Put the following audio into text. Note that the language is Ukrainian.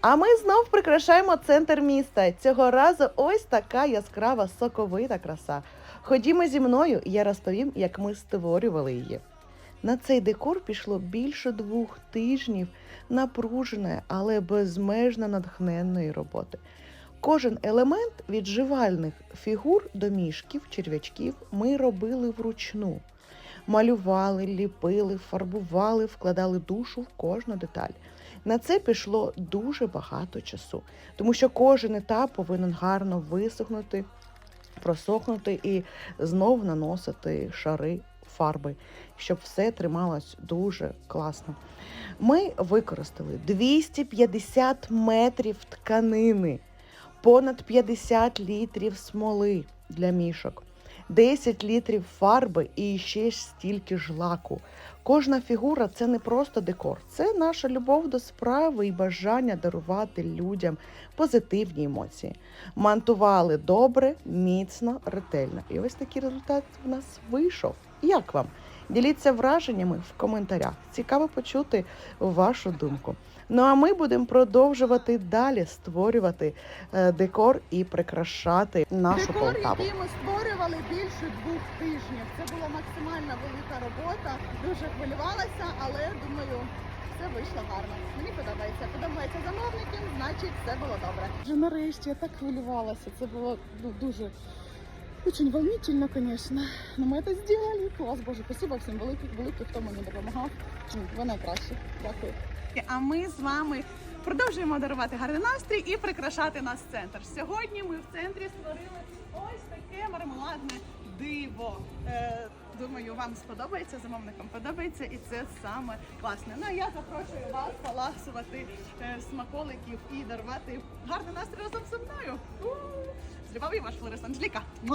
А ми знов прикрашаємо центр міста. Цього разу ось така яскрава соковита краса. Ходімо зі мною, і я розповім, як ми створювали її. На цей декор пішло більше двох тижнів напруженої, але безмежно натхненної роботи. Кожен елемент від живальних фігур до мішків, черв'ячків ми робили вручну. Малювали, ліпили, фарбували, вкладали душу в кожну деталь. На це пішло дуже багато часу, тому що кожен етап повинен гарно висохнути, просохнути і знов наносити шари фарби, щоб все трималось дуже класно. Ми використали 250 метрів тканини, понад 50 літрів смоли для мішок. 10 літрів фарби і ще ж стільки ж лаку. Кожна фігура це не просто декор, це наша любов до справи і бажання дарувати людям позитивні емоції. Монтували добре, міцно, ретельно. І ось такий результат в нас вийшов. Як вам? Діліться враженнями в коментарях. Цікаво почути вашу думку. Ну а ми будемо продовжувати далі створювати е, декор і прикрашати нашу Декор, Полтаву. який ми створювали більше двох тижнів. Це була максимально велика робота. Дуже хвилювалася, але думаю, все вийшло гарно. Мені подобається. Подобається замовникам, значить все було добре. Вже нарешті я так хвилювалася. Це було ну, дуже очень волнительно, конечно. Но ми це зробили. Клас, Боже, спасибо всім великих, великих, хто мені допомагав. Ви найкращі. Дякую. А ми з вами продовжуємо дарувати гарний настрій і прикрашати наш центр. Сьогодні ми в центрі створили ось таке мармеладне диво. Е, думаю, вам сподобається, замовникам подобається, і це саме класне. Ну а я запрошую вас поласувати е, смаколиків і дарувати гарний настрій разом зі мною. Porywasz, Flores Angelika. No.